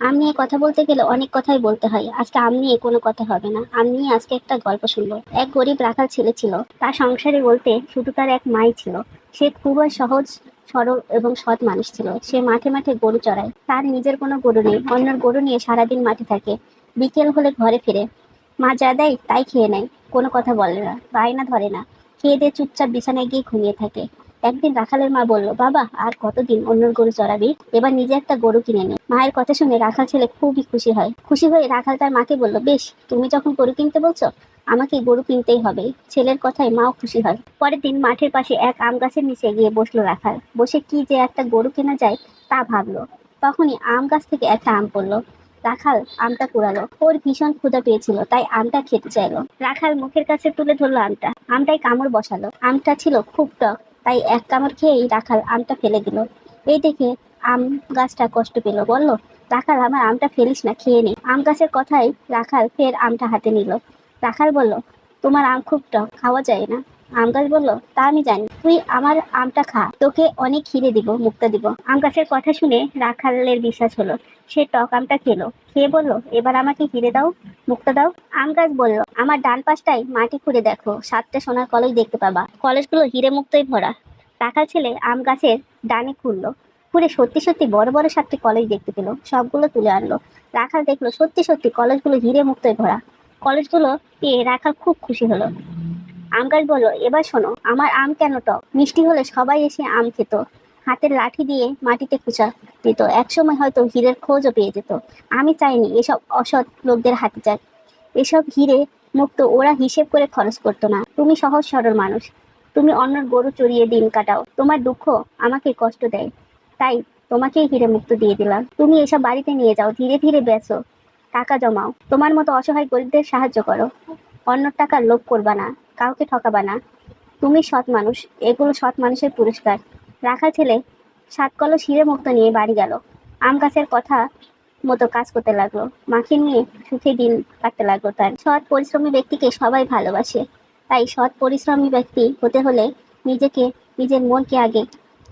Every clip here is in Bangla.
আম নিয়ে কথা বলতে গেলে অনেক কথাই বলতে হয়। আজকে আম কোনো কথা হবে না। আম আজকে একটা গল্প শুনব এক গরিব রাখাল ছেলে ছিল। তার সংসারে বলতে শুধু তার এক মাই ছিল। সে খুবই সহজ, সরল এবং সৎ মানুষ ছিল। সে মাঠে মাঠে গরু চড়ায়। তার নিজের কোনো গরু নেই। অন্যের গরু নিয়ে সারাদিন মাঠে থাকে। বিকেল হলে ঘরে ফিরে। মা যা দেয় তাই খেয়ে নেয়। কোনো কথা বলে না। বায়না ধরে না। খেয়ে দিয়ে চুপচাপ বিছানায় গিয়ে ঘুমিয়ে থাকে। একদিন রাখালের মা বলল, বাবা, আর কতদিন অন্যের গরু চড়াবি? এবার নিজে একটা গরু কিনে নে। মায়ের কথা শুনে রাখাল ছেলে খুবই খুশি হয়। খুশি হয়ে রাখাল তার মাকে বলল, বেশ, তুমি যখন গরু কিনতে বলছো, আমাকে গরু কিনতেই হবে। ছেলের কথায় মাও খুশি হয়। পরের দিন মাঠের পাশে এক আম গাছের নিচে গিয়ে বসল রাখাল। বসে কি যে একটা গরু কেনা যায় তা ভাবলো। তখনই আম গাছ থেকে একটা আম পড়ল। রাখাল আমটা কুড়ালো। ওর ভীষণ ক্ষুধা পেয়েছিল, তাই আমটা খেতে চাইলো। রাখাল মুখের কাছে তুলে ধরলো আমটা। আমটাই কামড় বসালো। আমটা ছিল খুব টক। তাই এক কামড় খেয়েই রাখাল আমটা ফেলে দিল। এই দেখে আম গাছটা কষ্ট পেল, বলল, রাখাল, আমার আমটা ফেলিস না, খেয়ে নে। আম গাছের কথাই রাখাল ফের আমটা হাতে নিল। রাখাল বলল, তোমার আম খুব টক, খাওয়া যায় না? আম গাছ বলল, তা আমি জানি, তুই আমার আমটা খা, তোকে অনেক খিরে দিব, মুক্তা দিব। আম গাছের কথা শুনে রাখালের বিশ্বাস হলো, সে টক আমটা খেলো। খেয়ে বলল, এবার আমাকে হিরে দাও, মুক্তা দাও। আম গাছ বলল আমার ডান পাশটায় মাটি খুঁড়ে দেখো। সাতটা সোনার কলেজ দেখতে পাবা। কলেজগুলো হিরে মুক্তই ভরা। রাখাল ছেলে আম গাছের ডানে খুঁড়লো। খুঁড়ে সত্যি সত্যি বড় বড় সাতটি কলেজ দেখতে পেল। সবগুলো তুলে আনলো। রাখাল দেখল সত্যি সত্যি কলেজগুলো হিরে মুক্তই ভরা। কলেজগুলো পেয়ে রাখাল খুব খুশি হলো। আম গাছ বলল, এবার শোনো, আমার আম কেন টক? মিষ্টি হলে সবাই এসে আম খেত। হাতের লাঠি দিয়ে মাটিতে খুঁচা দিত। একসময় হয়তো হীরের খোঁজও পেয়ে যেত। আমি চাইনি এসব অসৎ লোকদের হাতে যাক। এসব হিরে মুক্ত, ওরা হিসেব করে খরচ করতো না। তুমি সহজ, সরল মানুষ। তুমি অন্যের গরু চড়িয়ে দিন কাটাও। তোমার দুঃখ আমাকে কষ্ট দেয়। তাই তোমাকেই হিরে মুক্ত দিয়ে দিলাম। তুমি এসব বাড়িতে নিয়ে যাও, ধীরে ধীরে বেচো। টাকা জমাও। তোমার মতো অসহায় গরিবদের সাহায্য করো। অন্য টাকা লোভ করবা না, কাউকে ঠকাবা না। তুমি সৎ মানুষ, এগুলো সৎ মানুষের পুরস্কার। রাখা ছেলে সাত কলস হিরে মুক্ত নিয়ে বাড়ি গেল। আম গাছের কথা মতো কাজ করতে লাগল। মাকে নিয়ে সুখে দিন কাটতে লাগল তার। সৎ পরিশ্রমী ব্যক্তিকে সবাই ভালোবাসে। তাই সৎ পরিশ্রমী ব্যক্তি হতে হলে নিজেকে, নিজের মনকে আগে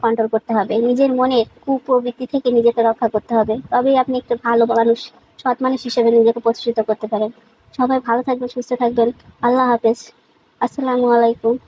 কন্ট্রোল করতে হবে। নিজের মনের কুপ্রবৃত্তি থেকে নিজেকে রক্ষা করতে হবে। তবেই আপনি একটু ভালো মানুষ, সৎ মানুষ হিসেবে নিজেকে প্রতিষ্ঠিত করতে পারেন। সবাই ভালো থাকবেন, সুস্থ থাকবেন। আল্লাহ হাফেজ। আসসালামু আলাইকুম।